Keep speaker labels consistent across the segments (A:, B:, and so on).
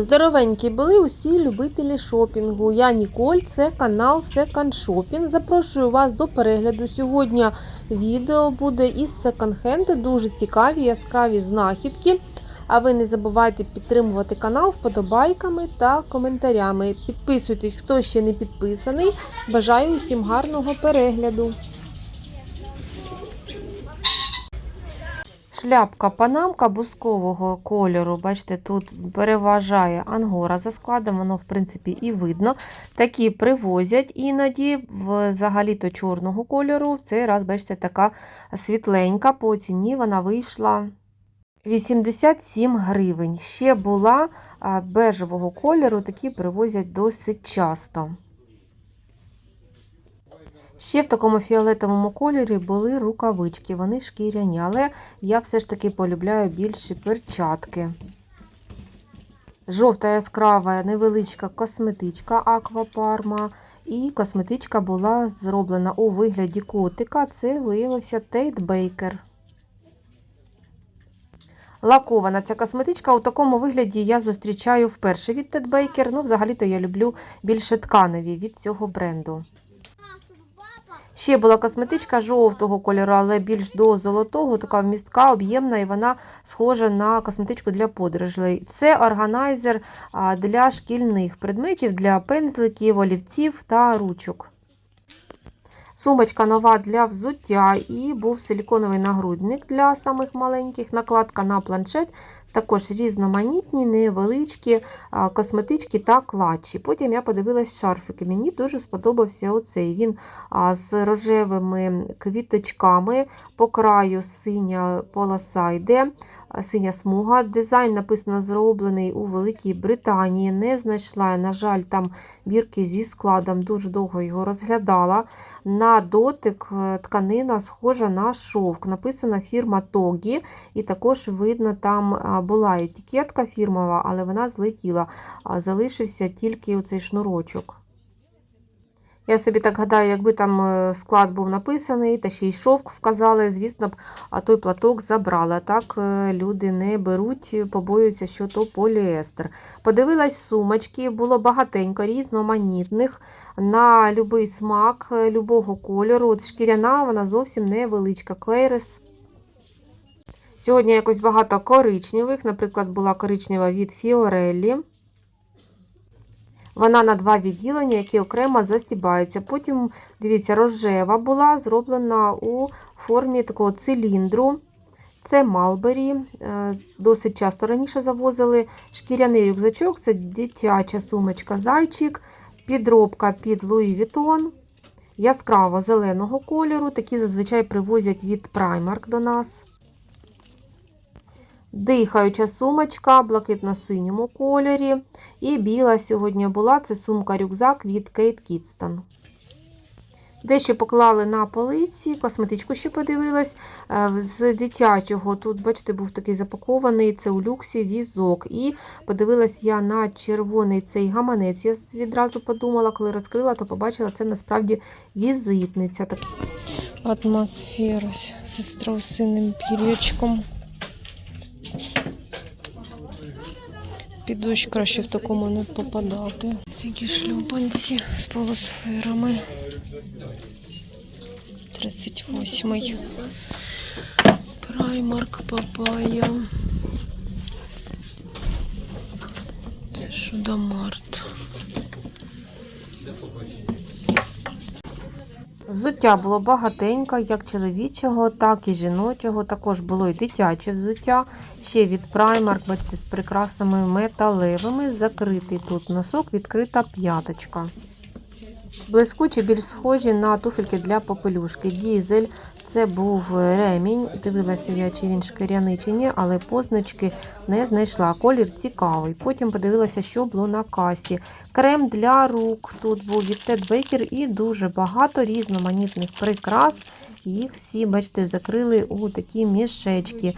A: Здоровенькі були усі любителі шопінгу. Я Ніколь, це канал Second Shopping. Запрошую вас до перегляду. Сьогодні відео буде із секонд-хенду. Дуже цікаві, яскраві знахідки. А ви не забувайте підтримувати канал вподобайками та коментарями. Підписуйтесь, хто ще не підписаний. Бажаю усім гарного перегляду. Шляпка панамка бускового кольору. Бачите, тут переважає ангора за складом, воно, в принципі, і видно. Такі привозять іноді, взагалі-то чорного кольору. В цей раз, бачите, така світленька. По ціні вона вийшла 87 гривень. Ще була бежевого кольору, такі привозять досить часто. Ще в такому фіолетовому кольорі були рукавички, вони шкіряні, але я все ж таки полюбляю більші перчатки. Жовта яскрава невеличка косметичка Аквапарма. І косметичка була зроблена у вигляді котика. Це виявився Тейт Бейкер. Лакована ця косметичка у такому вигляді я зустрічаю вперше від Тед Бейкер. Ну, взагалі-то я люблю більше тканеві від цього бренду. Ще була косметичка жовтого кольору, але більш до золотого, така вмістка, об'ємна, і вона схожа на косметичку для подорожей. Це органайзер для шкільних предметів, для пензликів, олівців та ручок. Сумочка нова для взуття і був силіконовий нагрудник для самих маленьких, накладка на планшет, також різноманітні, невеличкі косметички та клатчі. Потім я подивилась шарфики. Мені дуже сподобався оцей. Він з рожевими квіточками, по краю синя полоса йде, синя смуга. Дизайн написано зроблений у Великій Британії. Не знайшла, на жаль, там бірки зі складом, дуже довго його розглядала. На дотик е, тканина схожа на шовк. Написана фірма Тогі, і також видно, там була етикетка фірмова, але вона злетіла. Залишився тільки оцей шнурочок. Я собі так гадаю, якби там е, склад був написаний, та ще й шовк вказали, звісно б, а той платок забрали. А Так е, люди не беруть, побоюються, що то поліестер. Подивилась сумочки, було багатенько різноманітних на будь-який смак, е, любого кольору. От шкіряна, вона зовсім невеличка. Клейрес. Сьогодні якось багато коричневих, наприклад, була коричнева від Фіореллі. Вона на два відділення, які окремо застібаються. Потім, дивіться, рожева була зроблена у формі такого циліндру. Це Малбері. Досить часто раніше завозили шкіряний рюкзачок, це дитяча сумочка зайчик, підробка під Луї Вітон. Яскраво зеленого кольору. Такі зазвичай привозять від Primark до нас. Дихаюча сумочка, блакитно-синьому кольорі. І біла сьогодні була це сумка-рюкзак від Кейт Кітстон. Дещо поклали на полиці, косметичку ще подивилась. Е, З дитячого тут, бачите, був такий запакований, це у люксі візок. І подивилась я на червоний цей гаманець. Я відразу подумала, коли розкрила, то побачила, це насправді візитниця. Атмосфера з страусиним пір'ячком. Під дощ краще в такому не попадати. Такі шлюпанці з полусферами. 38-й. Праймарк Папая. Це Шудомарт. Взуття було багатенько, як чоловічого, так і жіночого. Також було і дитяче взуття. Ще від Primark, бачите, з прикрасами металевими. Закритий тут носок, відкрита п'яточка. Блискучі, більш схожі на туфельки для попелюшки. Дізель це був ремінь. Дивилася я, чи він шкіряний, чи ні, але позначки не знайшла. Колір цікавий. Потім подивилася, що було на касі. Крем для рук. Тут був від Ted Baker і дуже багато різноманітних прикрас. Їх всі, бачите, закрили у такі мішечки.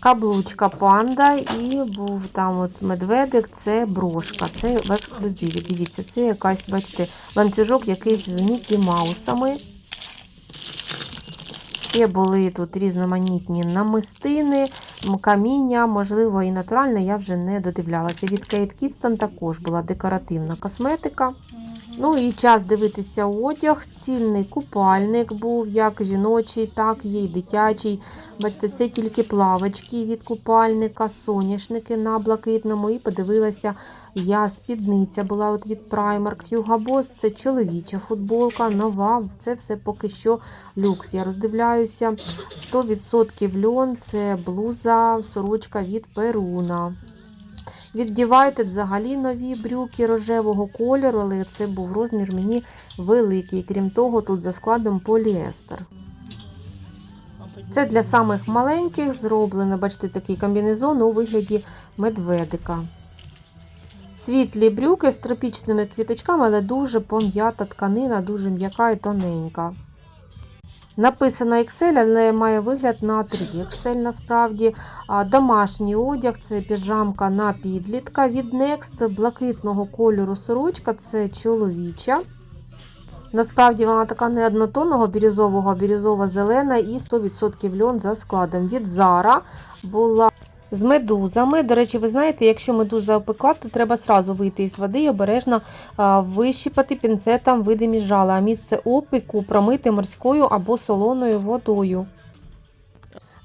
A: Каблучка панда і був там от медведик, це брошка, це в ексклюзиві. Дивіться, це якась, бачите, ланцюжок якийсь з Мікі Маусами. Ще були тут різноманітні намистини, каміння, можливо, і натуральне, я вже не додивлялася. Від Кейт Кідстон також була декоративна косметика. Ну і час дивитися одяг. Цільний купальник був як жіночий, так й дитячий. Бачите, це тільки плавочки від купальника, соняшники на блакитному. І подивилася я спідниця була от від Primark. Hugo Boss – це чоловіча футболка, нова. Це все поки що люкс. Я роздивляюся. 100% льон це блуза, сорочка від Перуна. Від Divided взагалі нові брюки рожевого кольору, але це був розмір мені великий. Крім того, тут за складом поліестер. Це для самих маленьких зроблено, бачите, такий комбінезон у вигляді медведика. Світлі брюки з тропічними квіточками, але дуже пом'ята тканина, дуже м'яка і тоненька. Написано Excel, але має вигляд на 3 Excel насправді. Домашній одяг це піжамка на підлітка від Next, блакитного кольору сорочка це чоловіча. Насправді вона така не однотонного бірюзового, а бірюзово-зелена і 100% льон за складом. Від Zara була з медузами. До речі, ви знаєте, якщо медуза опекла, то треба сразу вийти із води і обережно вищипати пінцетом видимі жала, а місце опіку промити морською або солоною водою.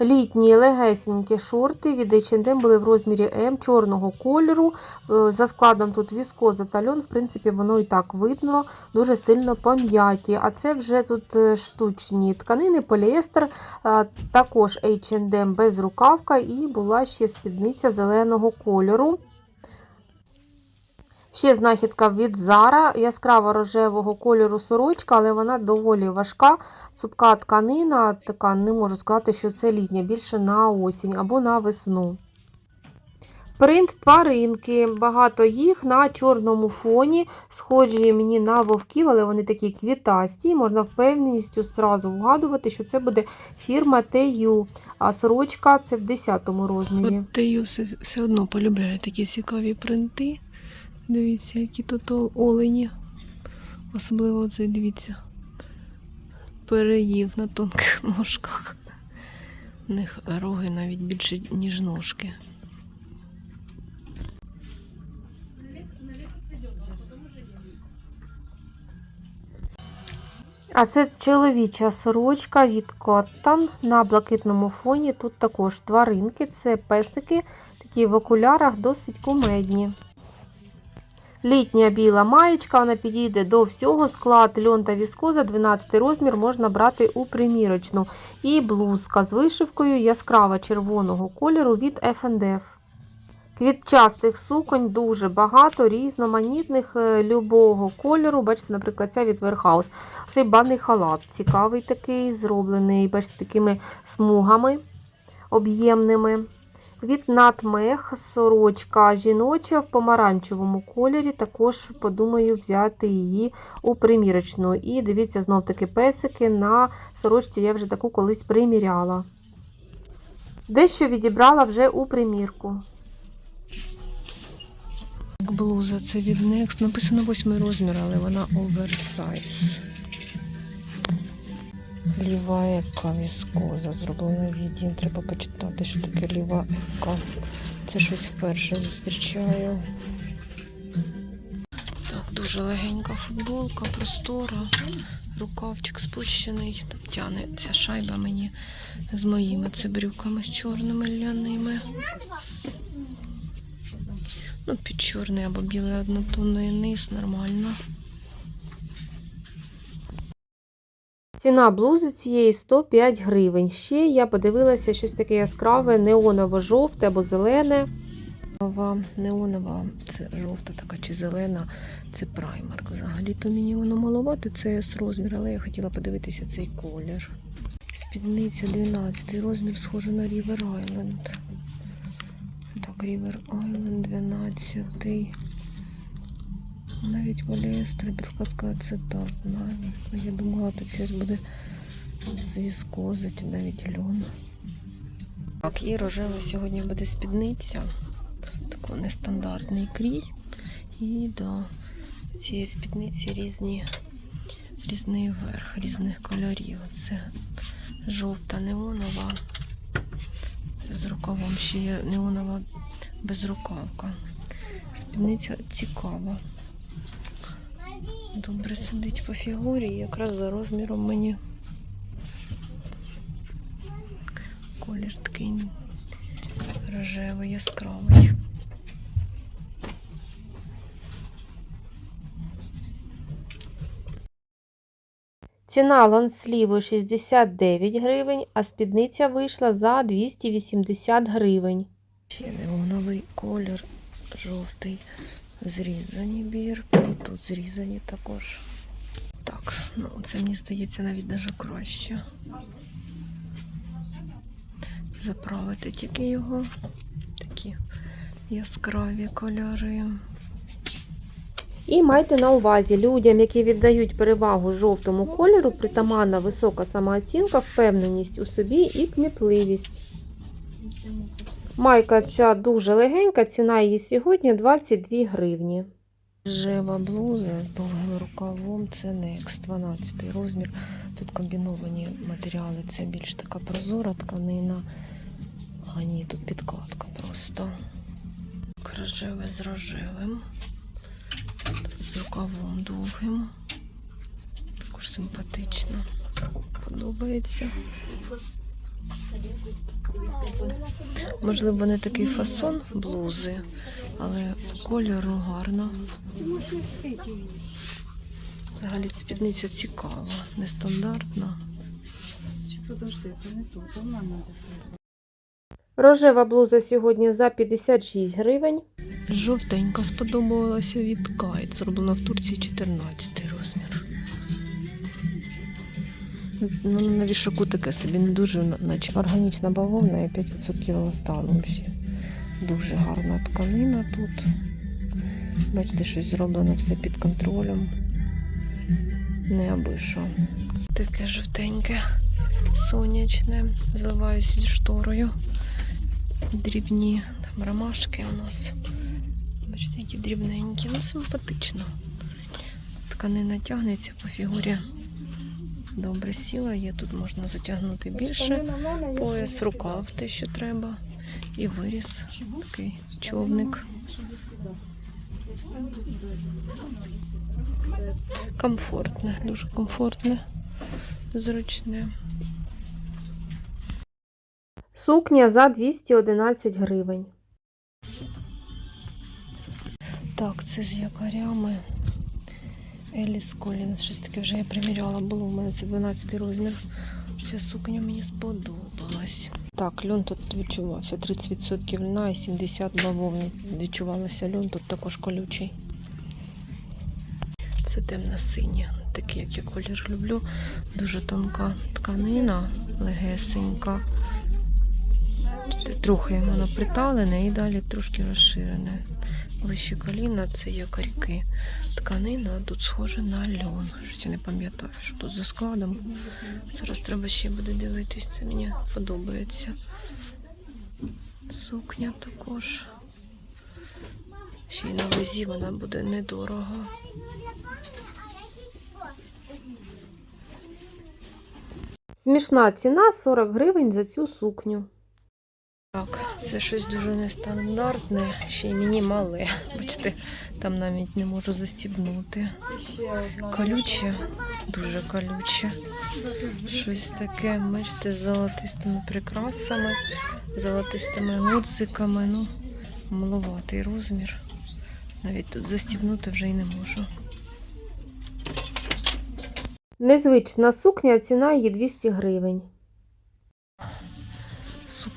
A: Літні легесенькі шорти від H&M були в розмірі М чорного кольору. Е, За складом тут віскоза та льон, в принципі, воно і так видно, дуже сильно пом'яті. А це вже тут е, штучні тканини, поліестер, е, також H&M без рукавка і була ще спідниця зеленого кольору. Ще знахідка від Zara, яскраво рожевого кольору сорочка, але вона доволі важка. Цупка тканина, така не можу сказати, що це літня, більше на осінь або на весну. Принт тваринки, багато їх на чорному фоні, схожі мені на вовків, але вони такі квітасті. Можна впевненістю зразу вгадувати, що це буде фірма TU, а сорочка це в 10 розмірі.
B: Тею все, все одно полюбляє такі цікаві принти. Дивіться, які тут олені. Особливо цей, дивіться, переїв на тонких ножках. У них роги навіть більше, ніж ножки.
A: А це чоловіча сорочка від Cotton на блакитному фоні. Тут також тваринки, це песики, такі в окулярах досить кумедні. Літня біла маєчка, вона підійде до всього. Склад льон та віскоза, 12 розмір, можна брати у примірочну. І блузка з вишивкою яскрава червоного кольору від F&F. Квітчастих суконь дуже багато, різноманітних е, любого кольору. Бачите, наприклад, ця від Warehouse. Цей банний халат цікавий такий, зроблений, бачите, такими смугами об'ємними. Від Натмех сорочка жіноча в помаранчевому кольорі. Також подумаю взяти її у примірочну. І дивіться, знов таки песики на сорочці я вже таку колись приміряла. Дещо відібрала вже у примірку.
B: Блуза це від Next. Написано 8 розмір, але вона оверсайз. Ліва ека віскоза зроблена відділ. Треба почитати, що таке ліва ека. Це щось вперше зустрічаю. Так, дуже легенька футболка, простора, рукавчик спущений. Там тяне шайба мені з моїми це брюками з чорними ляними. Ну, під чорний або білий однотонний низ, нормально.
A: Ціна блузи цієї 105 гривень. Ще я подивилася щось таке яскраве, неоново-жовте або зелене.
B: Нова, неонова, це жовта така чи зелена, це праймарк. Взагалі-то мені воно маловато, це S розмір, але я хотіла подивитися цей колір. Спідниця 12 розмір, схоже на River Island. Так, River Island 12. Навіть поліестер, підкладка ацетат. Навіть. Я думала, тут щось буде з віскози, чи навіть льон. Так, і рожева сьогодні буде спідниця. Такий нестандартний крій. І до цієї спідниці різні, різний верх, різних кольорів. Це жовта неонова, з рукавом. Ще є неонова безрукавка. Спідниця цікава. Добре сидить по фігурі, якраз за розміром мені. Колір такий рожевий, яскравий.
A: Ціна лонсліву 69 гривень, а спідниця вийшла за 280 гривень.
B: Ще неоновий колір, жовтий. Зрізані бірки. Тут зрізані також. Так, ну це мені здається навіть даже краще. Заправити тільки його. Такі яскраві кольори.
A: І майте на увазі, людям, які віддають перевагу жовтому кольору, притаманна висока самооцінка, впевненість у собі і кмітливість. Майка ця дуже легенька, ціна її сьогодні 22 гривні.
B: Рожева блуза з довгим рукавом це Next 12 розмір. Тут комбіновані матеріали. Це більш така прозора тканина. А ні, тут підкладка просто. Рожеве з рожевим. З рукавом довгим. Також симпатично. Подобається. Можливо, не такий фасон блузи, але по кольору гарно. Взагалі спідниця цікава, нестандартна.
A: Рожева блуза сьогодні за 56 гривень.
B: Жовтенька сподобалася від Кайт. Зроблена в Турції 14 розмір. Ну, на вішаку таке собі не дуже, наче
A: Органічна бавовна і 5% еластану ще.
B: дуже гарна тканина тут. Бачите, щось зроблено все під контролем. Не аби що. Таке жовтеньке, сонячне. Зливаюсь зі шторою. Дрібні там ромашки у нас. Бачите, які дрібненькі, ну симпатично. Тканина тягнеться по фігурі. Добре сіла, є тут можна затягнути більше. Пояс, рукав, те, що треба. І виріс такий човник. Комфортне, дуже комфортне, зручне.
A: Сукня за 211 гривень.
B: Так, це з якорями. Еліс Колінс. Щось таке вже я приміряла, було в мене це 12 розмір. Ця сукня мені сподобалась. Так, льон тут відчувався. 30% льна і 70 бавовни. Відчувалося льон, тут також колючий. Це темно синє такий, як я колір люблю. Дуже тонка тканина, легесенька. Трохи воно приталене і далі трошки розширене. Вищі коліна це якорьки. Тканина тут схожа на льон. Щось я не пам'ятаю, що тут за складом. Зараз треба ще буде дивитись, це мені подобається. Сукня також. Ще й на вазі вона буде недорого.
A: Смішна ціна 40 гривень за цю сукню.
B: Так, це щось дуже нестандартне, ще й мені мале. Бачите, там навіть не можу застібнути. Колюче, дуже колюче. Щось таке, бачите, з золотистими прикрасами, золотистими гудзиками. Ну, маловатий розмір. Навіть тут застібнути вже й не можу.
A: Незвична сукня, ціна її 200 гривень.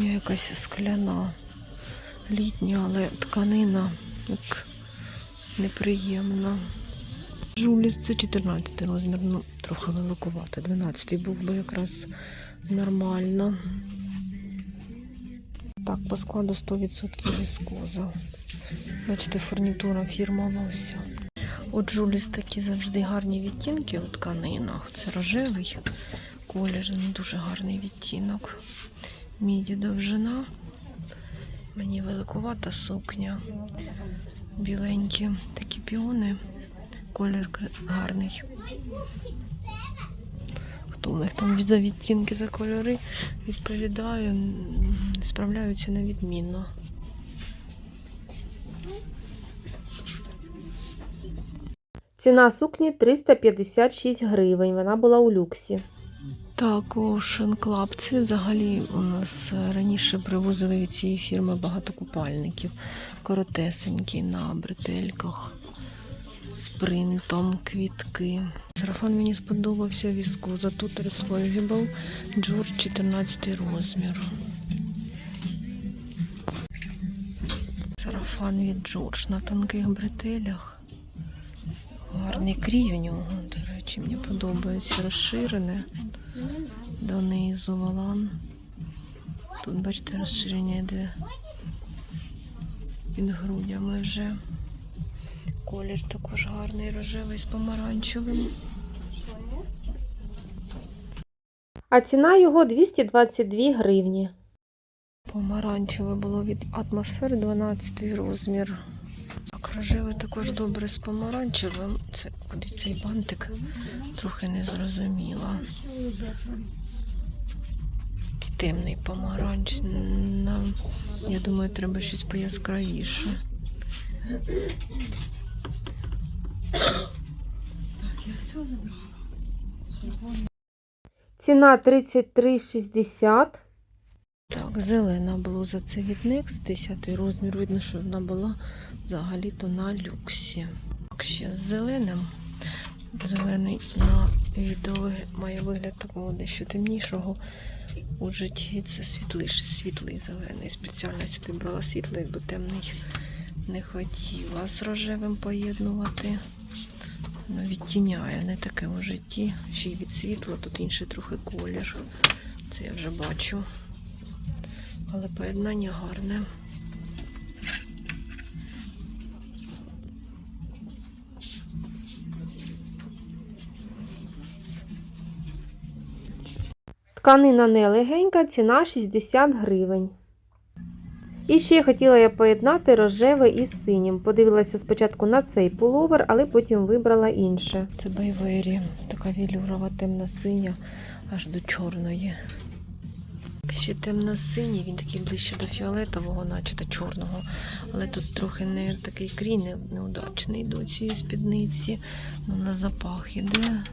B: Сукня якась скляна, літня, але тканина як неприємна. Жуліс це 14 розмір, ну трохи великувато. 12 був би якраз нормально. Так, по складу 100% віскоза. Бачите, фурнітура фірмова вся. У Джуліс такі завжди гарні відтінки у тканинах. Це рожевий колір, ну, дуже гарний відтінок. Міді довжина. Мені великувата сукня. Біленькі такі піони. Колір гарний. Хто у них там за відтінки, за кольори відповідаю, справляються невідмінно.
A: Ціна сукні 356 гривень. Вона була у люксі.
B: Так, Ocean Club. Це взагалі у нас раніше привозили від цієї фірми багато купальників. Коротесенькі на бретельках з принтом, квітки. Сарафан мені сподобався віскоза. Тут Responsible George 14 розмір. Сарафан від George на тонких бретелях. Гарний крій у нього, до речі, мені подобається розширене донизу валан. Тут, бачите, розширення йде під грудями вже. Колір також гарний, рожевий з помаранчевим.
A: А ціна його 222 гривні.
B: Помаранчеве було від атмосфери 12 розмір. Так, рожевий також добре з помаранчевим. Це куди цей бантик? Трохи не зрозуміла. Темний помаранч. Нам, я думаю, треба щось пояскравіше. Так, я все забрала.
A: Ціна 33,60.
B: Так, зелена блуза це від Next, 10 розмір. Видно, що вона була взагалі-то на люксі. Так, ще з зеленим. Зелений на відео має вигляд такого дещо темнішого. У житті це світліший, світлий зелений. Спеціально сюди брала світлий, бо темний не хотіла з рожевим поєднувати. Воно відтіняє не таке у житті. Ще й від світла, тут інший трохи колір. Це я вже бачу. Але поєднання гарне.
A: Тканина не легенька, ціна 60 гривень. І ще хотіла я поєднати рожеве із синім. Подивилася спочатку на цей пуловер, але потім вибрала інше.
B: Це Байвері, така вілюрова темна синя, аж до чорної. Ще темно-синій, він такий ближче до фіолетового, наче до чорного. Але тут трохи не такий крій, не, неудачний до цієї спідниці. Ну, на запах іде.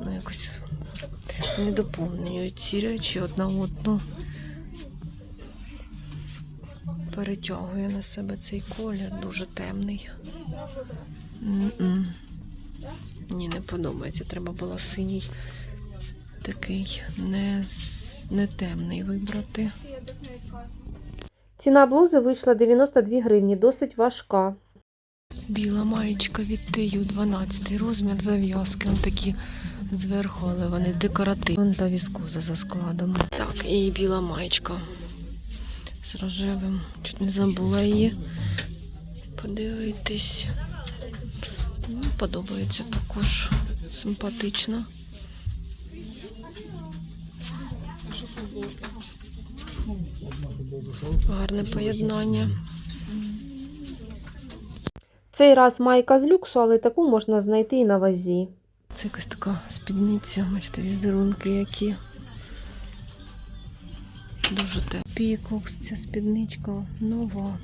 B: Ну, якось не доповнюють ці речі одна одну. Перетягує на себе цей колір, дуже темний. М-м. Ні, не подобається. Треба було синій такий не, не темний вибрати.
A: Ціна блузи вийшла 92 гривні, досить важка.
B: Біла маєчка від Тию 12 розмір зав'язки. Такі зверху, але вони декоративні. Та віскоза за складом. Так, і біла маєчка з рожевим. Чуть не забула її подивитись. Ну, подобається також симпатично. Гарне поєднання.
A: Цей раз майка з люксу, але таку можна знайти і на вазі.
B: Це якась така спідниця, бачите, візерунки які. Дуже те. Пікокс, ця спідничка нова.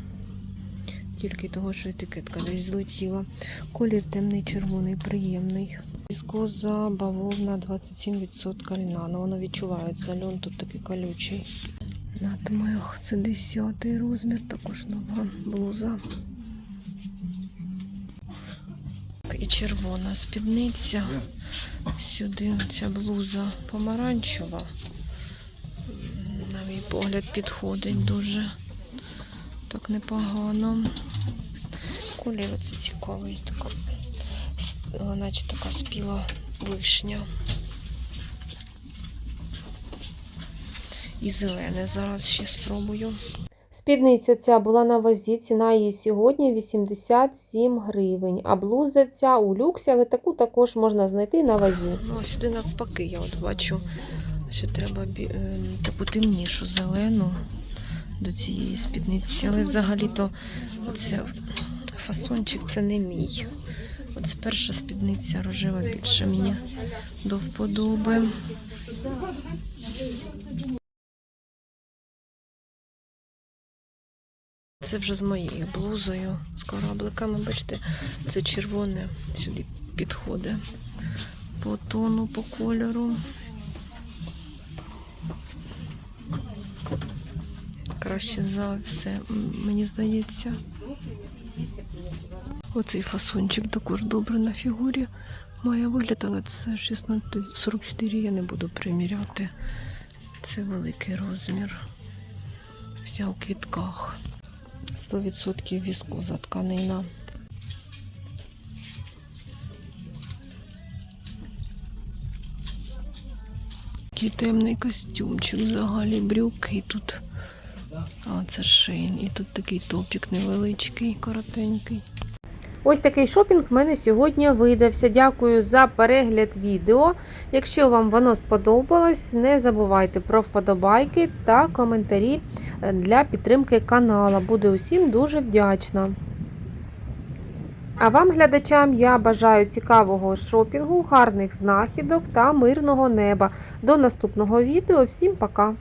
B: Тільки того, що етикетка десь злетіла. Колір темний, червоний, приємний. Віскоза бавовна 27% льна. Ну, воно відчувається. Льон тут такий колючий. Натмех, це 10 розмір, також нова блуза. І червона спідниця. Сюди ця блуза помаранчева. На мій погляд підходить дуже так непогано. Колір оце цікавий, така, наче така спіла вишня. І зелене зараз ще спробую.
A: Спідниця ця була на вазі, ціна її сьогодні 87 гривень. А блуза ця у люксі, але таку також можна знайти на вазі.
B: Ну, а сюди навпаки, я от бачу, що треба е, таку темнішу зелену до цієї спідниці. Але взагалі-то оце фасончик це не мій. Оце перша спідниця рожева більше мені до вподоби. Це вже з моєю блузою, з корабликами, бачите, це червоне сюди підходить по тону, по кольору. Краще за все, мені здається. Оцей фасончик також добре на фігурі має вигляд, але це 1644 я не буду приміряти. Це великий розмір. Вся у квітках. 100% віскоза тканина. Такий темний костюмчик взагалі брюки тут. А це шин. І тут такий топік невеличкий, коротенький.
A: Ось такий шопінг в мене сьогодні видався. Дякую за перегляд відео. Якщо вам воно сподобалось, не забувайте про вподобайки та коментарі е, для підтримки канала. Буду усім дуже вдячна. А вам, глядачам, я бажаю цікавого шопінгу, гарних знахідок та мирного неба. До наступного відео. Всім пока!